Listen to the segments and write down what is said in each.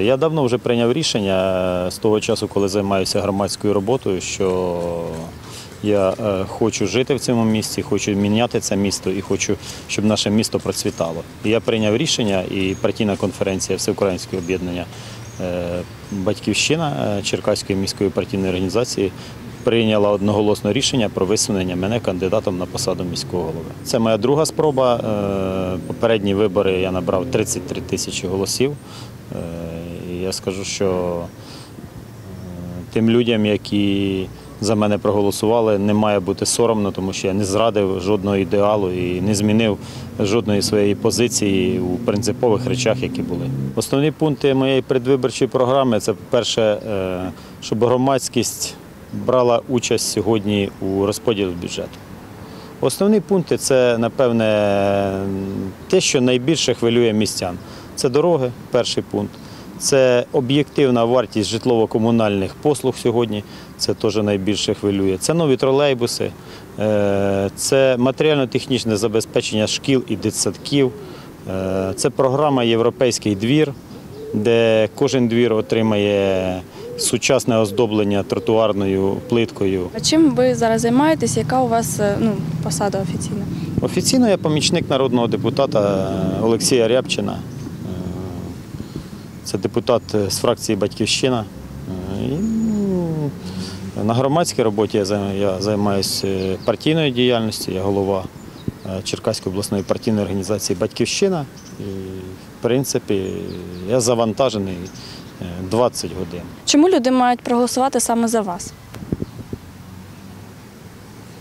Я давно вже прийняв рішення е, з того часу, коли займаюся громадською роботою, що я е, хочу жити в цьому місті, хочу міняти це місто і хочу, щоб наше місто процвітало. І я прийняв рішення і партійна конференція Всеукраїнського об'єднання е, Батьківщина е, Черкаської міської партійної організації прийняла одноголосно рішення про висунення мене кандидатом на посаду міського голови. Це моя друга спроба. Е, Попередні вибори я набрав 33 тисячі голосів. Я скажу, що е, тим людям, які за мене проголосували, не має бути соромно, тому що я не зрадив жодного ідеалу і не змінив жодної своєї позиції у принципових речах, які були. Основні пункти моєї предвиборчої програми це, по-перше, е, щоб громадськість брала участь сьогодні у розподілі бюджету. Основні пункти це, напевне, те, що найбільше хвилює містян. Це дороги, перший пункт. Це об'єктивна вартість житлово-комунальних послуг сьогодні. Це теж найбільше хвилює. Це нові тролейбуси, е, це матеріально-технічне забезпечення шкіл і дитсадків. Е, Це програма Європейський двір, де кожен двір отримає сучасне оздоблення тротуарною плиткою. А чим ви зараз займаєтесь? Яка у вас е, ну, посада офіційна? Офіційно я помічник народного депутата Олексія Рябчина. Е, Це депутат з фракції Батьківщина. Е, І ну, на громадській роботі я займаюся партійною діяльністю, я голова е, Черкаської обласної партійної організації Батьківщина. І, в принципі, я завантажений е, 20 годин. Чому люди мають проголосувати саме за вас?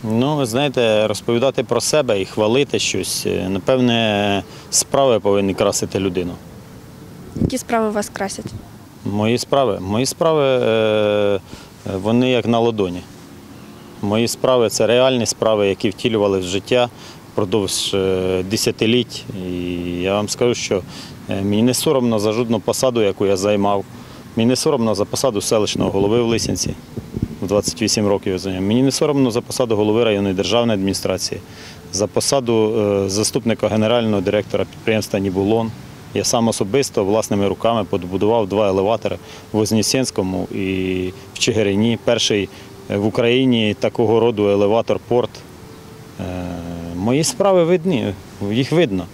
Ну, знаєте, розповідати про себе і хвалити щось, е, напевне, справи повинні красити людину. Які справи вас красять? Мої справи. Мої справи е, вони як на ладоні. Мої справи це реальні справи, які втілювали в життя впродовж е, десятиліть. І я вам скажу, що е, мені не соромно за жодну посаду, яку я займав. Мені не соромно за посаду селищного голови в Лисянці. В 28 років я зайняв. Мені не соромно за посаду голови районної державної адміністрації, за посаду е, заступника генерального директора підприємства Нібулон. Я сам особисто власними руками побудував два елеватори в Вознесенському і в Чигирині. Перший е, в Україні такого роду елеватор-порт. Е, Мої справи видні, їх видно.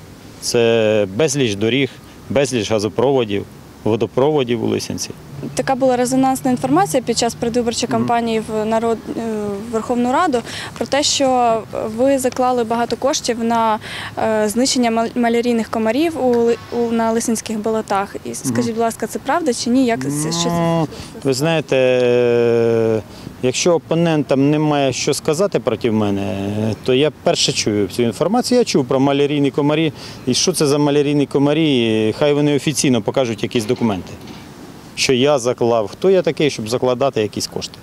Це безліч доріг, безліч газопроводів, водопроводів у Лисянці. Така була резонансна інформація під час передвиборчої кампанії в народ е, в Верховну Раду про те, що ви заклали багато коштів на е, знищення мал- малярійних комарів у, у на лисинських болотах. І скажіть, будь ласка, це правда чи ні? Як це що? Ну, ви знаєте, е, якщо опонентам немає що сказати проти мене, то я перше чую цю інформацію. Я чув про малярійні комарі. І що це за малярійні комарі? Хай вони офіційно покажуть якісь документи. Що я заклав, хто я такий, щоб закладати якісь кошти.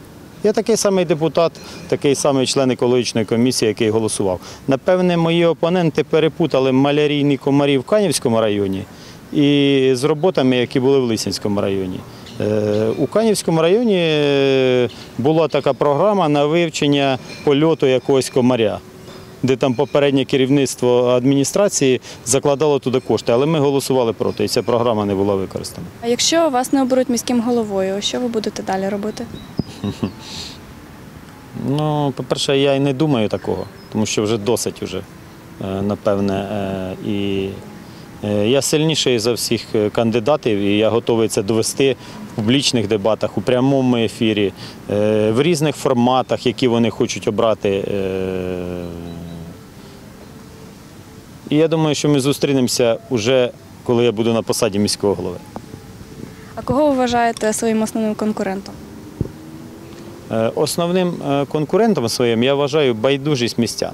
Я такий самий депутат, такий самий член екологічної комісії, який голосував. Напевне, мої опоненти перепутали малярійні комарі в Канівському районі і з роботами, які були в Лисинському районі. Е, У Канівському районі е, була така програма на вивчення польоту якогось комаря, де там попереднє керівництво адміністрації закладало туди кошти, але ми голосували проти, і ця програма не була використана. А якщо вас не оберуть міським головою, що ви будете далі робити? Ну, по-перше, я і не думаю такого, тому що вже досить уже, е, напевне. е, І е, я сильніший за всіх кандидатів, і я готовий це довести в публічних дебатах, у прямому ефірі, в різних форматах, які вони хочуть обрати. І я думаю, що ми зустрінемося уже, коли я буду на посаді міського голови. А кого ви вважаєте своїм основним конкурентом? Е, Основним е, конкурентом своїм я вважаю байдужість містян.